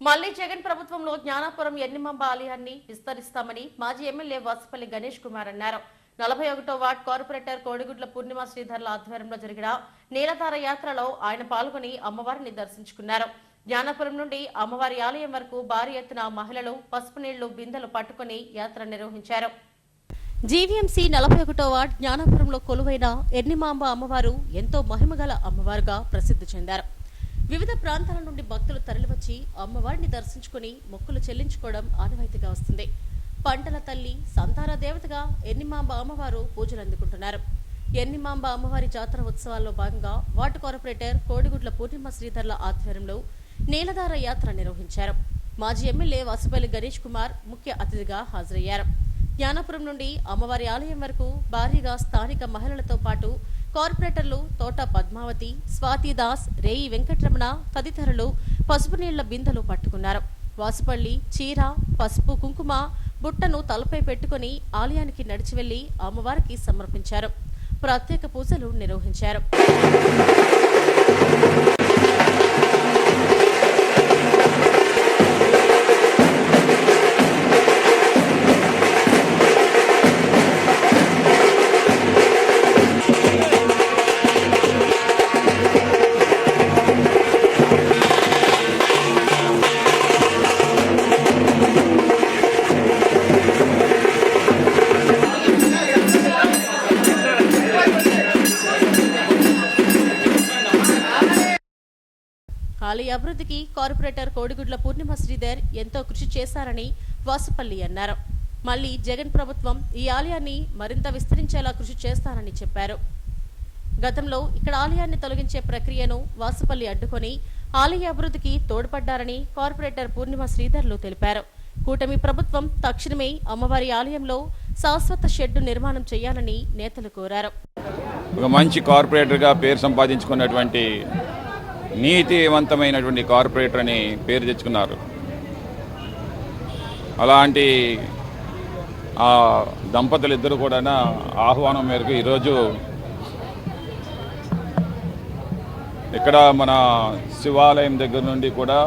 మళ్ళీ జగన్ ప్రభుత్వంలో జ్ఞానాపురం ఎన్నిమంబ ఆలయాన్ని విస్తరిస్తామని మాజీ ఎమ్మెల్యే వాసుపల్లి గణేష్ కుమార్ అన్నారు. నలభై ఒకటో వార్డ్ కార్పొరేటర్ కోడిగుడ్ల పూర్ణిమ శ్రీధర్ల ఆధ్వర్యంలో జరిగిన నీలధార యాత్రలో ఆయన పాల్గొని అమ్మవారిని దర్శించుకున్నారు. జ్ఞానాపురం నుండి అమ్మవారి ఆలయం వరకు భారీ ఎత్తున మహిళలు పసుపు నీళ్ళు బిందెలు పట్టుకుని యాత్ర నిర్వహించారు. జీవీఎంసీ నలభై ఒకటో వార్డ్ జ్ఞానాపురంలో కొలువైన ఎన్నిమాంబ అమ్మవారు ఎంతో మహిమగల అమ్మవారుగా ప్రసిద్ధి చెందారు. వివిధ ప్రాంతాల నుండి భక్తులు తరలివచ్చి అమ్మవారిని దర్శించుకుని మొక్కులు చెల్లించుకోవడం ఆనవాయితీగా వస్తుంది. పంటల తల్లి సంతార దేవతగా ఎన్నిమాంబ అమ్మవారు పూజలు అందుకుంటున్నారు. ఎన్నిమాంబ అమ్మవారి జాతర ఉత్సవాల్లో భాగంగా వార్డు కార్పొరేటర్ కోడిగుడ్ల పూర్ణిమ శ్రీధర్ల ఆధ్వర్యంలో నీలధార యాత్ర నిర్వహించారు. మాజీ ఎమ్మెల్యే వాసుపల్లి గణేష్ కుమార్ ముఖ్య అతిథిగా హాజరయ్యారు. జ్ఞానపురం నుండి అమ్మవారి ఆలయం వరకు భారీగా స్థానిక మహిళలతో పాటు కార్పొరేటర్లు తోట పద్మావతి స్వాతి దాస్ రేయి వెంకటరమణ తదితరులు పసుపు నీళ్ళ బిందెలు పట్టుకున్నారు. వాసుపల్లి చీర పసుపు కుంకుమ బుట్టను తలపై పెట్టుకుని ఆలయానికి నడిచి వెళ్ళి అమ్మవారికి సమర్పించారు. ప్రత్యేక పూజలు నిర్వహించారు. ఆలయ అభివృద్ధికి కార్పొరేటర్ కోడిగుడ్ల పూర్ణిమ శ్రీధర్ ఎంతో కృషి చేశారని వాసుపల్లి అన్నారు. మళ్ళీ జగన్ ప్రభుత్వం ఈ ఆలయాన్ని మరింత విస్తరించేలా కృషి చేస్తారని చెప్పారు. గతంలో ఇక్కడ ఆలయాన్ని తొలగించే ప్రక్రియను వాసుపల్లి అడ్డుకొని ఆలయ అభివృద్ధికి తోడ్పడ్డారని కార్పొరేటర్ పూర్ణిమ శ్రీధర్లు తెలిపారు. కూటమి ప్రభుత్వం తక్షణమే అమ్మవారి ఆలయంలో శాశ్వత షెడ్డు నిర్మాణం చేయాలని నేతలు కోరారు. ఒక మంచి కార్పొరేటర్గా పేరు సంపాదించుకున్నటువంటి నీతివంతమైనటువంటి కార్పొరేటర్ అని పేరు తెచ్చుకున్నారు. అలాంటి ఆ దంపతులు ఇద్దరు కూడా ఆహ్వానం మేరకు ఈరోజు ఇక్కడ మన శివాలయం దగ్గర నుండి కూడా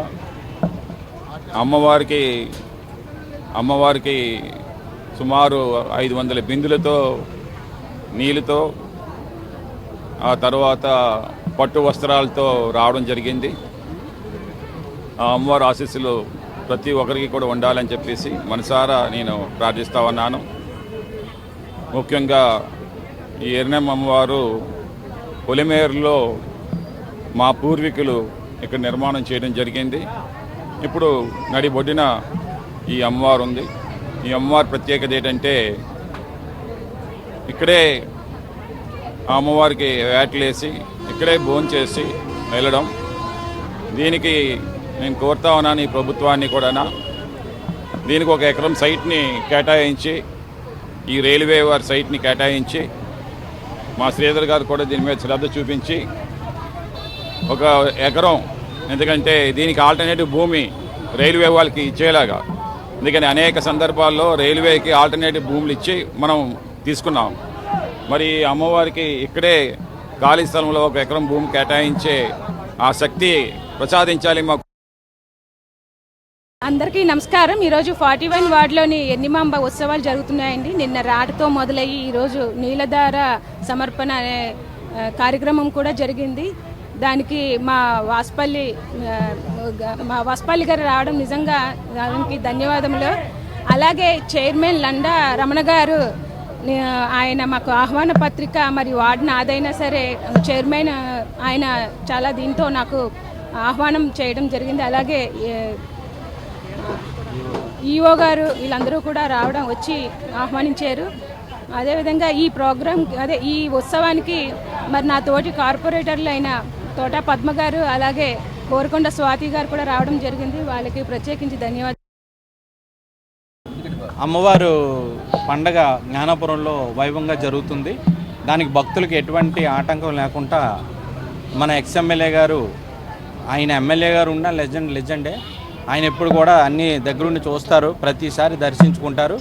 అమ్మవారికి అమ్మవారికి సుమారు ఐదు వందల బిందులతో నీళ్ళతో ఆ తర్వాత పట్టు వస్త్రాలతో రావడం జరిగింది. ఆ అమ్మవారి ఆశీస్సులు ప్రతి ఒక్కరికి కూడా ఉండాలని చెప్పేసి మనసారా నేను ప్రార్థిస్తా ఉన్నాను. ముఖ్యంగా ఈ ఎర్నమ్మ అమ్మవారు పొలిమేరులో మా పూర్వీకులు ఇక్కడ నిర్మాణం చేయడం జరిగింది. ఇప్పుడు నడిబొడ్డిన ఈ అమ్మవారు ఉంది. ఈ అమ్మవారి ప్రత్యేకత ఏంటంటే ఇక్కడే ఆ అమ్మవారికి వేటలేసి ఇక్కడే భోజనం చేసి వెళ్ళడం. దీనికి నేను కోరుతా ఉన్నాను ఈ ప్రభుత్వాన్ని కూడా దీనికి ఒక ఎకరం సైట్ని కేటాయించి ఈ రైల్వే వారి సైట్ని కేటాయించి మా శ్రీధర్ గారు కూడా దీని మీద శ్రద్ధ చూపించి ఒక ఎకరం ఎందుకంటే దీనికి ఆల్టర్నేటివ్ భూమి రైల్వే వాళ్ళకి ఇచ్చేలాగా. ఎందుకని అనేక సందర్భాల్లో రైల్వేకి ఆల్టర్నేటివ్ భూములు ఇచ్చి మనం తీసుకున్నాం. మరి అమ్మవారికి ఇక్కడే ఖాళీ స్థలంలో ఒక ఎకరం భూమి కేటాయించే ఆ శక్తి ప్రసాదించాలి మాకు. అందరికీ నమస్కారం. ఈరోజు ఫార్టీ వన్ వార్డులోని ఎన్నిమాంబ ఉత్సవాలు జరుగుతున్నాయండి. నిన్న రాటతో మొదలయ్యి ఈరోజు నీలధార సమర్పణ అనే కార్యక్రమం కూడా జరిగింది. దానికి మా వాస్పల్లి మా వాస్పల్లి గారు రావడం నిజంగా దానికి ధన్యవాదములు. అలాగే చైర్మన్ లండా రమణ గారు ఆయన మాకు ఆహ్వాన పత్రిక మరి వార్డు నాదైనా సరే చైర్మన్ ఆయన చాలా దీంతో నాకు ఆహ్వానం చేయడం జరిగింది. అలాగే ఈఓ గారు వీళ్ళందరూ కూడా రావడం వచ్చి ఆహ్వానించారు. అదేవిధంగా ఈ ప్రోగ్రాం అదే ఈ ఉత్సవానికి మరి నా తోటి కార్పొరేటర్లు అయిన తోట పద్మ గారు అలాగే కోరకొండ స్వాతి గారు కూడా రావడం జరిగింది. వాళ్ళకి ప్రత్యేకించి ధన్యవాదాలు. అమ్మవారు పండగ జ్ఞానపురంలో వైభవంగా జరుగుతుంది. దానికి భక్తులకు ఎటువంటి ఆటంకం లేకుండా మన ఎక్స్ ఎమ్మెల్యే గారు ఆయన ఎమ్మెల్యే గారు ఉన్న లెజెండ్ లెజెండే. ఆయన ఎప్పుడు కూడా అన్ని దగ్గరుండి చూస్తారు ప్రతిసారి దర్శించుకుంటారు.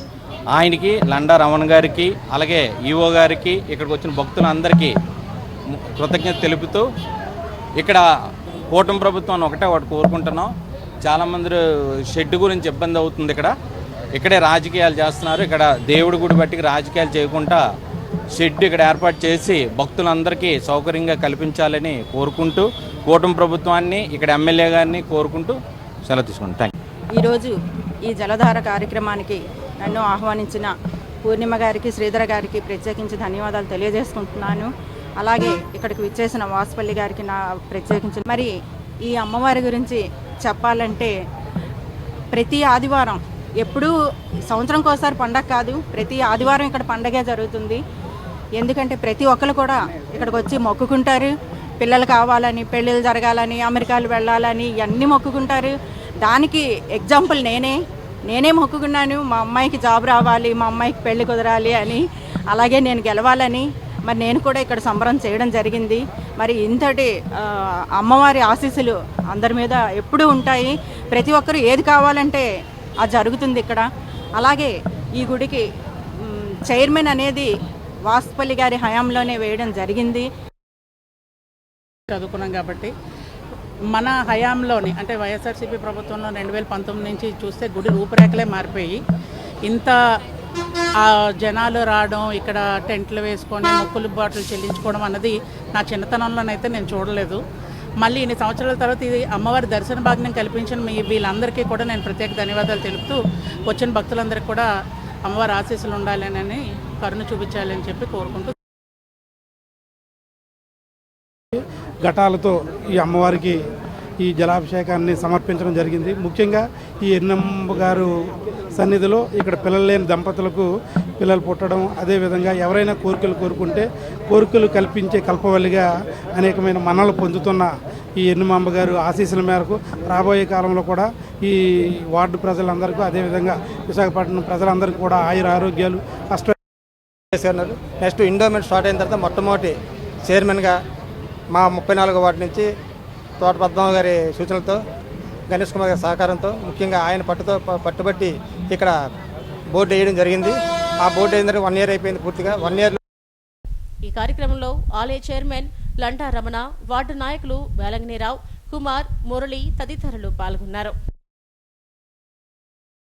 ఆయనకి లండా రమణ గారికి అలాగే ఈఓ గారికి ఇక్కడికి వచ్చిన భక్తులందరికీ కృతజ్ఞత తెలుపుతూ ఇక్కడ కూటమి ప్రభుత్వం ఒకటే ఒకటి కోరుకుంటున్నాం. చాలామంది షెడ్ గురించి ఇబ్బంది అవుతుంది ఇక్కడ. ఇక్కడే రాజకీయాలు చేస్తున్నారు. ఇక్కడ దేవుడి గుడి బట్టి రాజకీయాలు చేయకుండా షెడ్ ఇక్కడ ఏర్పాటు చేసి భక్తులందరికీ సౌకర్యంగా కల్పించాలని కోరుకుంటూ కూటమి ప్రభుత్వాన్ని ఇక్కడ ఎమ్మెల్యే గారిని కోరుకుంటూ సెలవు తీసుకుంటాను థ్యాంక్ ఈరోజు ఈ జలధార కార్యక్రమానికి నన్ను ఆహ్వానించిన పూర్ణిమ గారికి శ్రీధర గారికి ప్రత్యేకించి ధన్యవాదాలు తెలియజేసుకుంటున్నాను. అలాగే ఇక్కడికి విచ్చేసిన వాసుపల్లి గారికి నా ప్రత్యేకించి మరి ఈ అమ్మవారి గురించి చెప్పాలంటే ప్రతి ఆదివారం ఎప్పుడూ సంవత్సరంకి ఒకసారి పండగ కాదు ప్రతి ఆదివారం ఇక్కడ పండగే జరుగుతుంది. ఎందుకంటే ప్రతి ఒక్కరు కూడా ఇక్కడికి వచ్చి మొక్కుకుంటారు. పిల్లలు కావాలని పెళ్ళిళ్ళు జరగాలని అమెరికాలు వెళ్ళాలని ఇవన్నీ మొక్కుకుంటారు. దానికి ఎగ్జాంపుల్ నేనే. నేనే మొక్కుకున్నాను. మా అమ్మాయికి జాబ్ రావాలి మా అమ్మాయికి పెళ్ళి కుదరాలి అని. అలాగే నేను గెలవాలని. మరి నేను కూడా ఇక్కడ సంబరం చేయడం జరిగింది. మరి ఇంతటి అమ్మవారి ఆశీస్సులు అందరి మీద ఎప్పుడూ ఉంటాయి. ప్రతి ఒక్కరు ఏది కావాలంటే అది జరుగుతుంది ఇక్కడ. అలాగే ఈ గుడికి చైర్మన్ అనేది వాసుపల్లి గారి హయాంలోనే వేయడం జరిగింది. చదువుకున్నాం కాబట్టి మన హయాంలోని అంటే వైఎస్ఆర్సీపీ ప్రభుత్వంలో రెండు వేల పంతొమ్మిది నుంచి చూస్తే గుడి రూపురేఖలే మారిపోయి ఇంత ఆ జనాలు రావడం ఇక్కడ టెంట్లు వేసుకొని మొక్కులు బాటలు చెల్లించుకోవడం అన్నది నా చిన్నతనంలోనైతే నేను చూడలేదు. మళ్ళీ ఇన్ని సంవత్సరాల తర్వాత ఇది అమ్మవారి దర్శన భాగ్యం కల్పించిన మీ వీళ్ళందరికీ కూడా నేను ప్రత్యేక ధన్యవాదాలు తెలుపుతూ వచ్చిన భక్తులందరికీ కూడా అమ్మవారి ఆశీస్సులు ఉండాలని కరుణ చూపించాలని చెప్పి కోరుకుంటూ ఘటాలతో ఈ అమ్మవారికి ఈ జలాభిషేకాన్ని సమర్పించడం జరిగింది. ముఖ్యంగా ఈ ఎన్నమ్మ గారు సన్నిధిలో ఇక్కడ పిల్లలు లేని దంపతులకు పిల్లలు పుట్టడం అదేవిధంగా ఎవరైనా కోరికలు కోరుకుంటే కోరికలు కల్పించే కల్పవల్లిగా అనేకమైన మన్నలు పొందుతున్న ఈ ఎన్నుమాంబ గారు ఆశీస్సుల మేరకు రాబోయే కాలంలో కూడా ఈ వార్డు ప్రజలందరికీ అదేవిధంగా విశాఖపట్నం ప్రజలందరికీ కూడా ఆయుర ఆరోగ్యాలు అష్ట చేశారు. నెక్స్ట్ ఇండోమెంట్ స్టార్ట్ అయిన తర్వాత మొట్టమొదటి చైర్మన్గా మా ముప్పై నాలుగో వార్డు నుంచి తోట పద్మనాభ గారి సూచనలతో గణేష్ కుమార్ గారి సహకారంతో ముఖ్యంగా ఆయన పట్టుతో పట్టుబట్టి ఇక్కడ బోర్డు వేయడం జరిగింది. ఆ బోర్డు అయిన తర్వాత వన్ ఇయర్ అయిపోయింది పూర్తిగా. వన్ ఇయర్ కార్యక్రమంలో ఆలయ చైర్మన్ లంటా రమణ వార్డు నాయకులు వేలంగినీరావు కుమార్ మురళి తదితరులు పాల్గొన్నారు.